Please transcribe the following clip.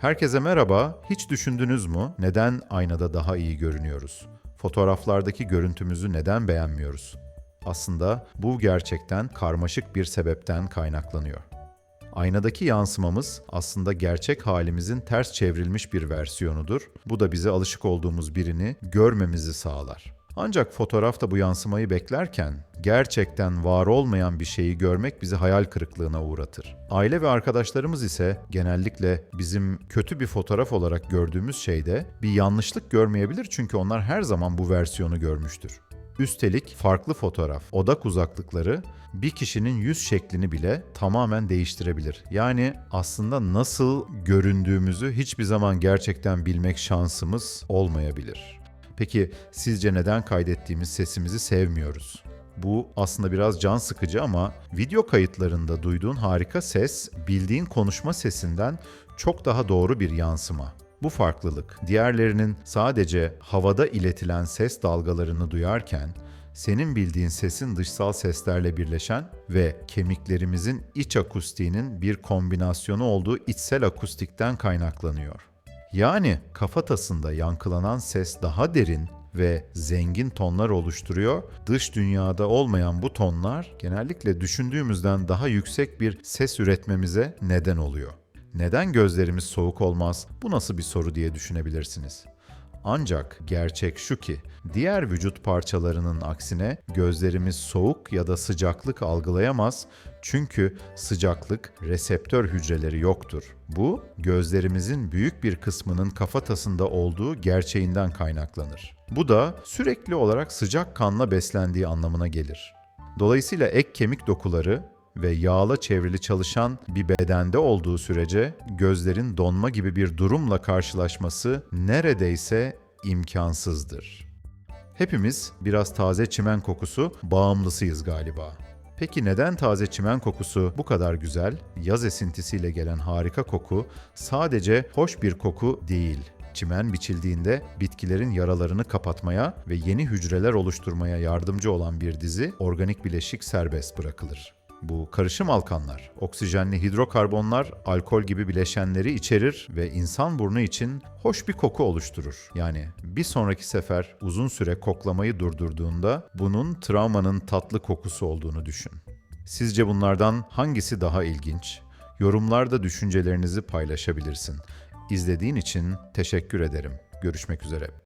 Herkese merhaba. Hiç düşündünüz mü neden aynada daha iyi görünüyoruz? Fotoğraflardaki görüntümüzü neden beğenmiyoruz? Aslında bu gerçekten karmaşık bir sebepten kaynaklanıyor. Aynadaki yansımamız aslında gerçek halimizin ters çevrilmiş bir versiyonudur. Bu da bize alışık olduğumuz birini görmemizi sağlar. Ancak fotoğrafta bu yansımayı beklerken gerçekten var olmayan bir şeyi görmek bizi hayal kırıklığına uğratır. Aile ve arkadaşlarımız ise genellikle bizim kötü bir fotoğraf olarak gördüğümüz şeyde bir yanlışlık görmeyebilir çünkü onlar her zaman bu versiyonu görmüştür. Üstelik farklı fotoğraf, odak uzaklıkları bir kişinin yüz şeklini bile tamamen değiştirebilir. Yani aslında nasıl göründüğümüzü hiçbir zaman gerçekten bilmek şansımız olmayabilir. Peki sizce neden kaydettiğimiz sesimizi sevmiyoruz? Bu aslında biraz can sıkıcı ama video kayıtlarında duyduğun harika ses bildiğin konuşma sesinden çok daha doğru bir yansıma. Bu farklılık diğerlerinin sadece havada iletilen ses dalgalarını duyarken senin bildiğin sesin dışsal seslerle birleşen ve kemiklerimizin iç akustiğinin bir kombinasyonu olduğu içsel akustikten kaynaklanıyor. Yani kafatasında yankılanan ses daha derin ve zengin tonlar oluşturuyor. Dış dünyada olmayan bu tonlar genellikle düşündüğümüzden daha yüksek bir ses üretmemize neden oluyor. Neden gözlerimiz soğuk olmaz? Bu nasıl bir soru diye düşünebilirsiniz. Ancak gerçek şu ki diğer vücut parçalarının aksine gözlerimiz soğuk ya da sıcaklık algılayamaz çünkü sıcaklık reseptör hücreleri yoktur. Bu gözlerimizin büyük bir kısmının kafatasında olduğu gerçeğinden kaynaklanır. Bu da sürekli olarak sıcak kanla beslendiği anlamına gelir. Dolayısıyla ek kemik dokuları ve yağla çevrili çalışan bir bedende olduğu sürece gözlerin donma gibi bir durumla karşılaşması neredeyse imkansızdır. Hepimiz biraz taze çimen kokusu bağımlısıyız galiba. Peki neden taze çimen kokusu bu kadar güzel? Yaz esintisiyle gelen harika koku sadece hoş bir koku değil. Çimen biçildiğinde bitkilerin yaralarını kapatmaya ve yeni hücreler oluşturmaya yardımcı olan bir dizi organik bileşik serbest bırakılır. Bu karışım alkanlar, oksijenli hidrokarbonlar, alkol gibi bileşenleri içerir ve insan burnu için hoş bir koku oluşturur. Yani bir sonraki sefer uzun süre koklamayı durdurduğunda bunun travmanın tatlı kokusu olduğunu düşün. Sizce bunlardan hangisi daha ilginç? Yorumlarda düşüncelerinizi paylaşabilirsin. İzlediğin için teşekkür ederim. Görüşmek üzere.